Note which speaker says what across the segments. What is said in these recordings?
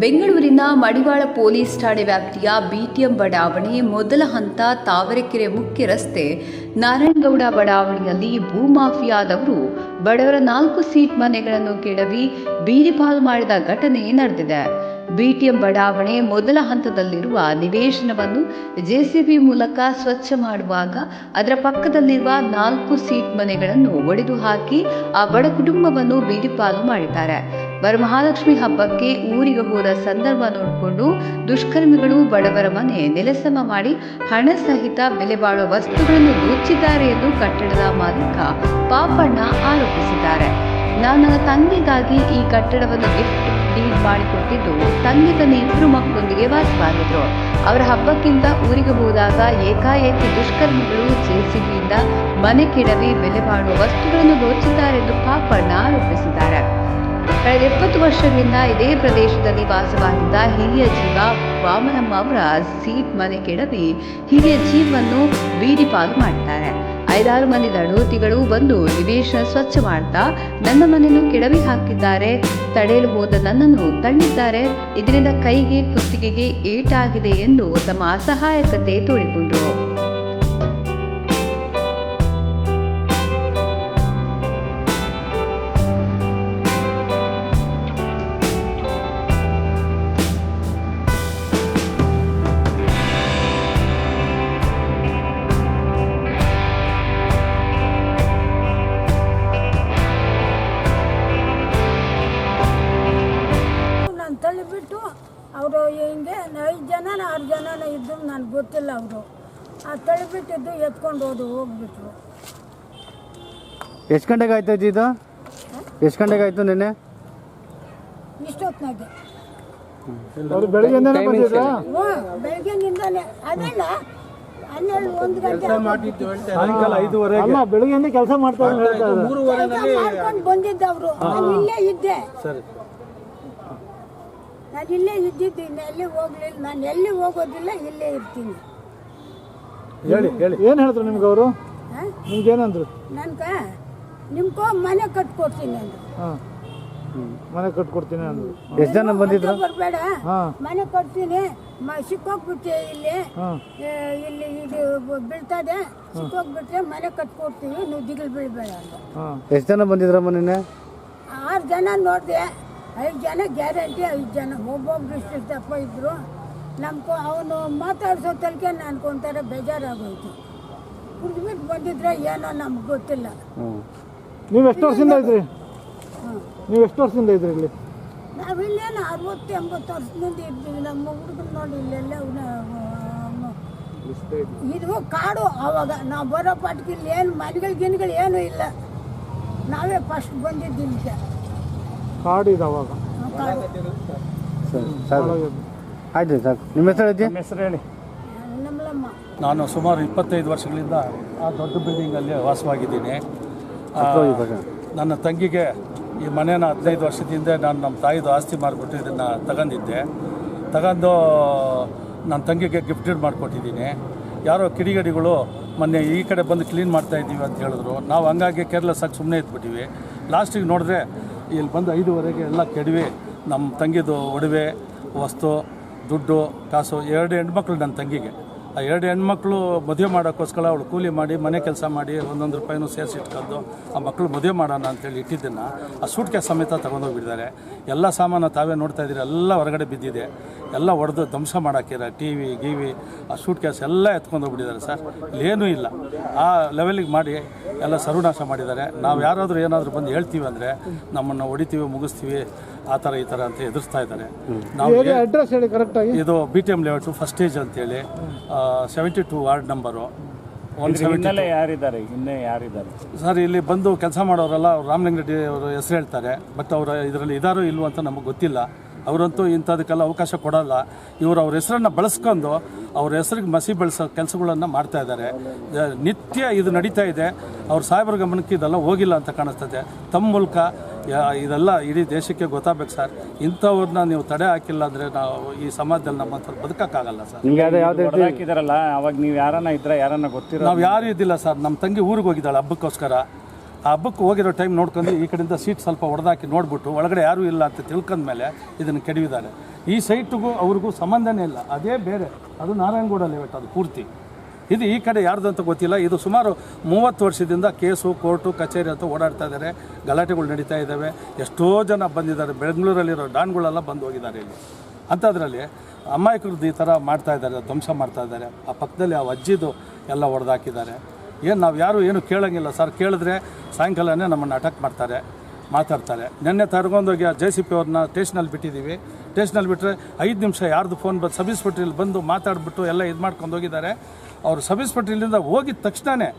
Speaker 1: ಬೆಂಗಳೂರಿನ ಮಡಿವಾಳ ಪೊಲೀಸ್ ಠಾಣೆ ವ್ಯಾಪ್ತಿಯ ಬಿಟಿಎಂ ಬಡಾವಣೆ ಮೊದಲ ಹಂತ ತಾವರೆಕೆರೆ ಮುಖ್ಯ ರಸ್ತೆ ನಾರಾಯಣಗೌಡ ಬಡಾವಣೆಯಲ್ಲಿ ಭೂಮಾಫಿಯಾದವರು ಬಡವರ ನಾಲ್ಕು ಸೀಟ್ ಮನೆಗಳನ್ನು ಕೆಡವಿ ಬೀದಿಪಾಲು ಮಾಡಿದ ಘಟನೆ ನಡೆದಿದೆ. ಬಿಟಿಎಂ ಬಡಾವಣೆ ಮೊದಲ ಹಂತದಲ್ಲಿರುವ ನಿವೇಶನವನ್ನು ಜೆಸಿಬಿ ಮೂಲಕ ಸ್ವಚ್ಛ ಮಾಡುವಾಗ ಅದರ ಪಕ್ಕದಲ್ಲಿರುವ ನಾಲ್ಕು ಸೀಟ್ ಮನೆಗಳನ್ನು ಒಡೆದು ಹಾಕಿ ಆ ಬಡ ಕುಟುಂಬವನ್ನು ಬೀದಿಪಾಲು ಮಾಡಿದ್ದಾರೆ. ವರಮಹಾಲಕ್ಷ್ಮಿ ಹಬ್ಬಕ್ಕೆ ಊರಿಗೆ ಹೋದ ಸಂದರ್ಭ ನೋಡಿಕೊಂಡು ದುಷ್ಕರ್ಮಿಗಳು ಬಡವರ ಮನೆ ನೆಲಸಮ ಮಾಡಿ ಹಣ ಸಹಿತ ಬೆಲೆ ಬಾಳುವ ವಸ್ತುಗಳನ್ನು ದೋಚಿದ್ದಾರೆ ಎಂದು ಕಟ್ಟಡದ ಮಾಲೀಕ ಪಾಪಣ್ಣ ಆರೋಪಿಸಿದ್ದಾರೆ. ನಾನು ನನ್ನ ತಂಗಿಗಾಗಿ ಈ ಕಟ್ಟಡವನ್ನು ಗಿಫ್ಟ್ ಡೀಲ್ ಮಾಡಿಕೊಟ್ಟಿದ್ದು ತಂದೆ ತನ್ನ ಇಬ್ಬರು ಮಕ್ಕಳೊಂದಿಗೆ ವಾಸವಾಗಿದ್ರು. ಅವರ ಹಬ್ಬಕ್ಕಿಂತ ಊರಿಗೆ ಹೋದಾಗ ಏಕಾಏಕಿ ದುಷ್ಕರ್ಮಿಗಳು ಜೆಸಿಬಿಯಿಂದ ಮನೆ ಕೆಡವಿ ಬೆಲೆ ಬಾಳುವ ವಸ್ತುಗಳನ್ನು ದೋಚಿದ್ದಾರೆಂದು ಪಾಪಣ್ಣ ಆರೋಪಿಸಿದ್ದಾರೆ. ಕಳೆದ ಎಪ್ಪತ್ತು ವರ್ಷಗಳಿಂದ ಇದೇ ಪ್ರದೇಶದಲ್ಲಿ ವಾಸವಾಗಿದ್ದ ಹಿರಿಯ ಜೀವ ವಾಮನಮ್ಮ ಅವರ ಸೀಟ್ ಮನೆ ಕೆಡವಿ ಹಿರಿಯ ಜೀವವನ್ನು ಬೀದಿ ಪಾಲು ಮಾಡ್ತಾರೆ. ಐದಾರು ಮಂದಿ ದಡೋತಿಗಳು ಬಂದು ನಿವೇಶನ ಸ್ವಚ್ಛ ಮಾಡ್ತಾ ನನ್ನ ಮನೆಯನ್ನು ಕೆಡವಿ ಹಾಕಿದ್ದಾರೆ. ತಡೆಯಲು ಹೋದ ನನ್ನನ್ನು ತಳ್ಳಿದ್ದಾರೆ. ಇದರಿಂದ ಕೈಗೆ ಕುತ್ತಿಗೆಗೆ ಏಟಾಗಿದೆ ಎಂದು ತಮ್ಮ ಅಸಹಾಯಕತೆ ತೋಡಿಕೊಂಡರು.
Speaker 2: ಆ ತಳ್ಳಿಬಿಟ್ಟಿದ್ದು ಎತ್ಕೊಂಡು ಹೋದು ಹೋಗ್ಬಿಟ್ರು.
Speaker 3: ಎಷ್ಟು ಗಂಟೆಗೆ ಆಯ್ತು ಅಜ್ಜಿ ಇದು? ಎಷ್ಟು ಗಂಟೆಗೆ ಆಯ್ತು ನಿನ್ನೆ?
Speaker 2: ಇಷ್ಟೊತ್ತಿನಾಗೆ
Speaker 3: ಬೆಳಿಗ್ಗೆ
Speaker 2: ಹ್ಞೂ ಬೆಳಗ್ಗೆನಿಂದಾನೆ ಅದಲ್ಲ ಹನ್ನೆರಡು ಒಂದು ಗಂಟೆ.
Speaker 3: ಸಾಯಂಕಾಲ ಐದುವರೆಗೆ. ಅಲ್ಲ ಬೆಳಿಗ್ಗೆ ಕೆಲಸ ಮಾಡ್ತಾ
Speaker 2: ಕೆಲಸ ಮಾಡ್ಕೊಂಡು ಬಂದಿದ್ದ ಅವರು ನಾನು ಇಲ್ಲೇ ಇದ್ದೆ. ನಾನು ಇಲ್ಲೇ ಇದ್ದಿದ್ದು ಇನ್ನು ಎಲ್ಲಿ ಹೋಗ್ಲಿಲ್ಲ. ನಾನು ಎಲ್ಲಿ ಹೋಗೋದಿಲ್ಲ ಇಲ್ಲೇ ಇರ್ತೀನಿ.
Speaker 3: ಹೇಳಿ ಹೇಳಿ. ಏನು ಹೇಳಿದ್ರು ನಿಮ್ಗೆ ಅವರು?
Speaker 2: ಹಾಂ?
Speaker 3: ನಿಮ್ಗೆ ಏನಂದ್ರು
Speaker 2: ನನ್ಗ ನಿಮ್ಗೋ ಮನೆ ಕಟ್ಕೊಡ್ತೀನಿ ಅಂದ್ರು.
Speaker 3: ಹಾಂ. ಮನೆ ಕಟ್ಕೊಡ್ತೀನಿ ಅಂದ್ರು. ಎಷ್ಟು ಜನ ಬಂದಿದ್ರು?
Speaker 2: ಬರಬೇಡ
Speaker 3: ಹಾಂ.
Speaker 2: ಮನೆ ಕೊಡ್ತೀನಿ ಮ ಸಿಕ್ಕೋಗ್ಬಿಟ್ಟೆ ಇಲ್ಲಿ. ಏ, ಇಲ್ಲಿ ಇದು ಬೀಳ್ತದೆ. ಸಿಕ್ಕೋಗ್ಬಿಟ್ರೆ ಮನೆ ಕಟ್ಕೊಡ್ತೀವಿ ನೀವು ದಿಗಿಲ್ ಬೀಳ್ಬೇಡ ಅಂತ.
Speaker 3: ಹಾಂ. ಎಷ್ಟು ಜನ ಬಂದಿದ್ರಮ್ಮ ನಿನ್ನೆ?
Speaker 2: ಆರು ಜನ ನೋಡಿದೆ. ಐದು ಜನ ಗ್ಯಾರಂಟಿ ಐದು ಜನ. ಒಬ್ಬೊಬ್ರು ಇಷ್ಟು ದಪ್ಪ ಇದ್ರು. ನಮ್ಕೊ ಅವನು ಮಾತಾಡ್ಸೋ ತಲಕೆ ಒಂಥರ ಬೇಜಾರಾಗೋಯ್ತು. ಕುಡಿದ್ಬಿಟ್ಟು ಬಂದಿದ್ರೆ ಏನೋ ನಮ್ಗೆ ಗೊತ್ತಿಲ್ಲ.
Speaker 3: ನೀವು ಎಷ್ಟು ವರ್ಷದಿಂದ ಇದ್ರಿ?
Speaker 2: ಹಾಂ
Speaker 3: ನೀವು ಎಷ್ಟು ವರ್ಷದಿಂದ ಇದ್ರಿ ಇಲ್ಲಿ?
Speaker 2: ನಾವಿಲ್ಲೇನು ಅರವತ್ತು ಎಂಬತ್ತು ವರ್ಷದಿಂದ ಇದ್ದೀವಿ ನಮ್ಮ ಹುಡುಗರು ನೋಡಿ ಇಲ್ಲೆಲ್ಲ ಅವ್ನ- ಇದು ಕಾಡು ಅವಾಗ. ನಾವು ಬರೋ ಪಾಟ್ಗೆ ಇಲ್ಲಿ ಏನು ಮನೆಗಳು ಗಿನ್ಗಳು ಏನೂ ಇಲ್ಲ. ನಾವೇ ಫಸ್ಟ್ ಬಂದಿದ್ದು ಇಲ್ಲಿಗೆ
Speaker 3: ಕಾಡು ಇದು ಅವಾಗ.
Speaker 2: ಕಾಡು.
Speaker 3: ಆಯ್ತು ಸಾಕು ನಿಮ್ಮ ಹೆಸರು ಅಜ್ಜಿ ಹೆಸರು ಹೇಳಿ.
Speaker 4: ನಾನು ಸುಮಾರು ಇಪ್ಪತ್ತೈದು ವರ್ಷಗಳಿಂದ ಆ ದೊಡ್ಡ ಬಿಲ್ಡಿಂಗಲ್ಲಿ ವಾಸವಾಗಿದ್ದೀನಿ. ಆ, ನನ್ನ ತಂಗಿಗೆ ಈ ಮನೇನ ಹದಿನೈದು ವರ್ಷದಿಂದ ನಾನು ನಮ್ಮ ತಾಯಿದು ಆಸ್ತಿ ಮಾಡಿಬಿಟ್ಟು ಇದನ್ನು ತಗೊಂಡಿದ್ದೆ. ತಗೊಂಡು ನನ್ನ ತಂಗಿಗೆ ಗಿಫ್ಟೆಡ್ ಮಾಡಿಕೊಟ್ಟಿದ್ದೀನಿ. ಯಾರೋ ಕಿಡಿಗಡಿಗಳು ಮೊನ್ನೆ ಈ ಕಡೆ ಬಂದು ಕ್ಲೀನ್ ಮಾಡ್ತಾ ಇದ್ದೀವಿ ಅಂತ ಹೇಳಿದ್ರು. ನಾವು ಹಂಗಾಗಿ ಕೇರ್ಲೆಸ್ ಆಗಿ ಸುಮ್ಮನೆ ಇದ್ಬಿಟ್ಟಿವಿ. ಲಾಸ್ಟಿಗೆ ನೋಡಿದ್ರೆ ಇಲ್ಲಿ ಬಂದು ಐದುವರೆಗೆ ಎಲ್ಲ ಕೆಡವಿ ನಮ್ಮ ತಂಗಿದು ಒಡವೆ ವಸ್ತು ದುಡ್ಡು, ಕಾಸು, ಎರಡು ಹೆಣ್ಮಕ್ಳು ನನ್ನ ತಂಗಿಗೆ. ಆ ಎರಡು ಹೆಣ್ಮಕ್ಳು ಮದುವೆ ಮಾಡೋಕ್ಕೋಸ್ಕರ ಅವಳು ಕೂಲಿ ಮಾಡಿ, ಮನೆ ಕೆಲಸ ಮಾಡಿ, ಒಂದೊಂದು ರೂಪಾಯಿನೂ ಸೇರಿಸಿ ಇಟ್ಕೊಂಡು ಆ ಮಕ್ಕಳು ಮದುವೆ ಮಾಡೋಣ ಅಂತೇಳಿ ಇಟ್ಟಿದ್ದನ್ನು ಆ ಸೂಟ್ಕೆ ಸಮೇತ ತಗೊಂಡೋಗ್ಬಿಟ್ಟಿದ್ದಾರೆ. ಎಲ್ಲ ಸಾಮಾನು ತಾವೇ ನೋಡ್ತಾ ಇದ್ದೀರಿ, ಎಲ್ಲ ಹೊರಗಡೆ ಬಿದ್ದಿದೆ. ಎಲ್ಲ ಹೊಡೆದು ಧ್ವಂಸ ಮಾಡೋಕ್ಕಿರ ಟಿ ವಿ ಗಿವಿ ಆ ಸೂಟ್ ಕೇಸ್ ಎಲ್ಲ ಎತ್ಕೊಂಡೋಗ್ಬಿಟ್ಟಿದ್ದಾರೆ ಸರ್. ಇಲ್ಲೇನೂ ಇಲ್ಲ. ಆ ಲೆವೆಲಿಗೆ ಮಾಡಿ ಎಲ್ಲ ಸರ್ವನಾಶ ಮಾಡಿದ್ದಾರೆ. ನಾವು ಯಾರಾದರೂ ಏನಾದರೂ ಬಂದು ಹೇಳ್ತೀವಿ ಅಂದರೆ ನಮ್ಮನ್ನು ಹೊಡಿತೀವಿ ಮುಗಿಸ್ತೀವಿ ಆ ಥರ ಈ ಥರ ಅಂತ ಎದುರಿಸ್ತಾ ಇದ್ದಾರೆ. ನಾವು
Speaker 3: ಅಡ್ರೆಸ್ ಹೇಳಿ ಕರೆಕ್ಟಾಗಿ
Speaker 4: ಇದು B T M layout first stage ಅಂತೇಳಿ. Seventy two ward number one seventy
Speaker 5: ಯಾರಿದ್ದಾರೆ? ಇನ್ನೇ ಯಾರಿದ್ದಾರೆ?
Speaker 4: ಸರ್ ಇಲ್ಲಿ ಬಂದು ಕೆಲಸ ಮಾಡೋರೆಲ್ಲ ಅವ್ರು ರಾಮಲಿಂಗ ರೆಡ್ಡಿ ಅವರು ಹೆಸರು ಹೇಳ್ತಾರೆ. ಬಟ್ ಅವರು ಇದರಲ್ಲಿ ಇದಾರೋ ಇಲ್ವೋ ಅಂತ ನಮಗೆ ಗೊತ್ತಿಲ್ಲ. ಅವರಂತೂ ಇಂಥದಕ್ಕೆಲ್ಲ ಅವಕಾಶ ಕೊಡಲ್ಲ. ಇವರು ಅವ್ರ ಹೆಸರನ್ನು ಬಳಸ್ಕೊಂಡು ಅವ್ರ ಹೆಸರಿಗೆ ಮಸಿ ಬೆಳೆಸೋ ಕೆಲಸಗಳನ್ನು ಮಾಡ್ತಾ ಇದ್ದಾರೆ. ನಿತ್ಯ ಇದು ನಡೀತಾ ಇದೆ. ಅವ್ರ ಸಾಹೇಬರ ಗಮನಕ್ಕೆ ಇದೆಲ್ಲ ಹೋಗಿಲ್ಲ ಅಂತ ಕಾಣಿಸ್ತದೆ. ತಮ್ಮ ಮೂಲಕ ಯಾ- ಇದೆಲ್ಲ ಇಡೀ ದೇಶಕ್ಕೆ ಗೊತ್ತಾಗಬೇಕು ಸರ್. ಇಂಥವ್ರನ್ನ ನೀವು ತಡೆ ಹಾಕಿಲ್ಲ ಅಂದರೆ ನಾವು ಈ ಸಮಾಜದಲ್ಲಿ ನಮ್ಮ ಹತ್ರ ಬದುಕೋಕ್ಕಾಗಲ್ಲ ಸರ್.
Speaker 3: ನಿಮಗೆ
Speaker 5: ಹಾಕಿದಾರಲ್ಲ ಅವಾಗ ನೀವು ಯಾರನ್ನ ಇದ್ರೆ ಯಾರನ್ನ ಗೊತ್ತಿರೋ
Speaker 4: ನಾವು ಯಾರು ಇದ್ದಿಲ್ಲ ಸರ್. ನಮ್ಮ ತಂಗಿ ಊರಿಗೆ ಹೋಗಿದ್ದಾಳೆ ಹಬ್ಬಕ್ಕೋಸ್ಕರ. ಆ ಹಬ್ಬಕ್ಕೆ ಹೋಗಿರೋ ಟೈಮ್ ನೋಡ್ಕೊಂಡು ಈ ಕಡೆಯಿಂದ ಸೀಟ್ ಸ್ವಲ್ಪ ಹೊಡೆದಾಕಿ ನೋಡ್ಬಿಟ್ಟು ಒಳಗಡೆ ಯಾರೂ ಇಲ್ಲ ಅಂತ ತಿಳ್ಕೊಂಡ್ಮೇಲೆ ಇದನ್ನು ಕೆಡವಿದ್ದಾರೆ ಈ ಸೈಟ್ಗೂ ಅವ್ರಿಗೂ ಸಂಬಂಧನೇ ಇಲ್ಲ. ಅದೇ ಬೇರೆ. ಅದು ನಾರಾಯಣಗೌಡ ಲೇಔಟ್, ಅದು ಪೂರ್ತಿ. ಇದು ಈ ಕಡೆ ಯಾರ್ದು ಅಂತ ಗೊತ್ತಿಲ್ಲ. ಇದು ಸುಮಾರು ಮೂವತ್ತು ವರ್ಷದಿಂದ ಕೇಸು, ಕೋರ್ಟು, ಕಚೇರಿ ಅಂತ ಓಡಾಡ್ತಾ ಇದ್ದಾರೆ ಗಲಾಟೆಗಳು ನಡೀತಾ ಇದ್ದಾವೆ ಎಷ್ಟೋ ಜನ ಬಂದಿದ್ದಾರೆ. ಬೆಂಗಳೂರಲ್ಲಿರೋ ಡಾನ್ಗಳೆಲ್ಲ ಬಂದು ಹೋಗಿದ್ದಾರೆ ಇಲ್ಲಿ. ಅಂಥದ್ರಲ್ಲಿ ಅಮಾಯಕರದ್ದು ಈ ಥರ ಮಾಡ್ತಾ ಇದ್ದಾರೆ. ಧ್ವಂಸ ಮಾಡ್ತಾ ಇದ್ದಾರೆ. ಆ ಪಕ್ಕದಲ್ಲಿ ಆ ಅಜ್ಜಿದು ಎಲ್ಲ ಹೊಡೆದಾಕಿದ್ದಾರೆ ಏನು ನಾವು ಯಾರು ಏನು ಕೇಳೋಂಗಿಲ್ಲ. ಸರ್ ಕೇಳಿದ್ರೆ ಸಾಯಂಕಾಲನೇ ನಮ್ಮನ್ನು ಅಟ್ಯಾಕ್ ಮಾಡ್ತಾರೆ, ಮಾತಾಡ್ತಾರೆ. ನಿನ್ನೆ ತರ್ಕೊಂಡೋಗಿ ಆ ಜೆ ಸಿ ಪಿ ಅವ್ರನ್ನ ಸ್ಟೇಷನಲ್ಲಿ ಬಿಟ್ಟಿದ್ದೀವಿ ಸ್ಟೇಷನಲ್ಲಿ ಬಿಟ್ಟರೆ ಐದು ನಿಮಿಷ ಯಾರ್ದು ಫೋನ್ ಬಂದು ಸಬ್ ಇನ್ಸ್ಪೆಕ್ಟ್ರಲ್ಲಿ ಬಂದು ಮಾತಾಡಿಬಿಟ್ಟು ಎಲ್ಲ ಇದು ಮಾಡ್ಕೊಂಡು ಹೋಗಿದ್ದಾರೆ. ಅವರು ಸಬ್ ಇನ್ಸ್ಪೆಕ್ಟ್ರಿಲಿಂದ ಹೋಗಿದ ತಕ್ಷಣವೇ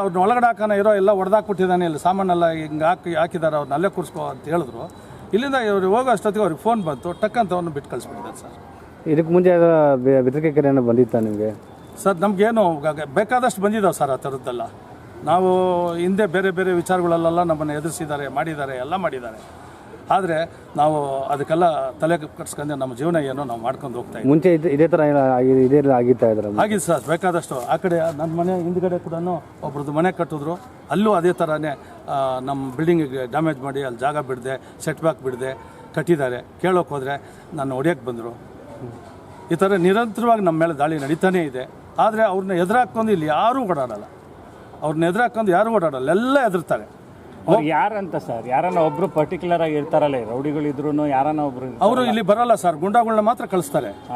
Speaker 4: ಅವ್ರನ್ನ ಒಳಗಡೆ ಹಾಕೋಣ ಇರೋ ಎಲ್ಲ ಹೊಡೆದಾಕ್ಬಿಟ್ಟಿದ್ದಾನೆ ಇಲ್ಲಿ, ಸಾಮಾನೆಲ್ಲ ಹಿಂಗೆ ಹಾಕಿ, ಹಾಕಿದ್ದಾರೆ ಅವ್ರನ್ನ ಅಲ್ಲೇ ಕೂರಿಸ್ಕೋ ಅಂತ ಹೇಳಿದ್ರು. ಇಲ್ಲಿಂದ ಇವ್ರು ಹೋಗೋ ಅಷ್ಟೊತ್ತಿಗೆ ಅವ್ರಿಗೆ ಫೋನ್ ಬಂತು ಟಕ್ಕಂತ ಅವ್ರನ್ನ ಬಿಟ್ಟು ಕಳಿಸ್ಬಿಟ್ಟಿದ್ದಾರೆ ಸರ್.
Speaker 3: ಇದಕ್ಕೆ ಮುಂಚೆ ಬೆದರಿಕೆ ಕರೆಯನ್ನು ಬಂದಿತ್ತಾ ನಿಮಗೆ?
Speaker 4: ಸರ್ ನಮಗೇನು ಬೇಕಾದಷ್ಟು ಬಂದಿದ್ದಾವೆ ಸರ್ ಆ ಥರದ್ದೆಲ್ಲ. ನಾವು ಹಿಂದೆ ಬೇರೆ ಬೇರೆ ವಿಚಾರಗಳಲ್ಲೆಲ್ಲ ನಮ್ಮನ್ನು ಎದುರಿಸಿದ್ದಾರೆ ಮಾಡಿದ್ದಾರೆ ಎಲ್ಲ ಮಾಡಿದ್ದಾರೆ. ಆದರೆ ನಾವು ಅದಕ್ಕೆಲ್ಲ ತಲೆ ಕಟ್ಸ್ಕೊಂಡು ನಮ್ಮ ಜೀವನ ಏನು ನಾವು ಮಾಡ್ಕೊಂಡು ಹೋಗ್ತಾ ಇದ್ದೀವಿ.
Speaker 3: ಮುಂಚೆ ಇದು ಇದೇ ಥರ ಏನೋ ಆಗಿ- ಇದೇ ರೀತಿ ಆಗಿತ್ತಾ ಇದ್ರ
Speaker 4: ಆಗಿದೆ ಸರ್ ಬೇಕಾದಷ್ಟು. ಆ ಕಡೆ ನನ್ನ ಮನೆ ಹಿಂದ್ಗಡೆ ಕೂಡ ಒಬ್ರದ್ದು ಮನೆ ಕಟ್ಟಿದ್ರು. ಅಲ್ಲೂ ಅದೇ ಥರನೇ ಆ, ನಮ್ಮ ಬಿಲ್ಡಿಂಗಿಗೆ ಡ್ಯಾಮೇಜ್ ಮಾಡಿ ಅಲ್ಲಿ ಜಾಗ ಬಿಡದೆ ಸೆಟ್ ಬ್ಯಾಕ್ ಬಿಡದೆ ಕಟ್ಟಿದ್ದಾರೆ. ಕೇಳೋಕೆ ಹೋದರೆ ನಾನು ಹೊಡಿಯೋಕ್ಕೆ ಬಂದರು. ಈ ಥರ ನಿರಂತರವಾಗಿ ನಮ್ಮ ಮೇಲೆ ದಾಳಿ ನಡೀತಾನೇ ಇದೆ. ಆದರೆ ಅವ್ರನ್ನ ಎದುರಾಕೊಂಡು ಇಲ್ಲಿ ಯಾರೂ ಓಡಾಡಲ್ಲ. ಅವ್ರನ್ನ ಎದುರಾಕೊಂಡು ಯಾರೂ ಓಡಾಡಲ್ಲ. ಎಲ್ಲ ಎದುರ್ತಾರೆ.
Speaker 5: ಅವ್ರು ಯಾರಂತ ಸರ್? ಯಾರನ್ನ ಒಬ್ರು ಪರ್ಟಿಕ್ಯುಲರ್ ಆಗಿ ಇರ್ತಾರಲ್ಲ ರೌಡಿಗಳು ಇದ್ರು ಯಾರನ್ನ ಒಬ್ರು
Speaker 4: ಅವರು ಇಲ್ಲಿ ಬರಲ್ಲ ಸರ್. ಗುಂಡಾಗಳನ್ನ ಮಾತ್ರ ಕಳಿಸ್ತಾರೆ.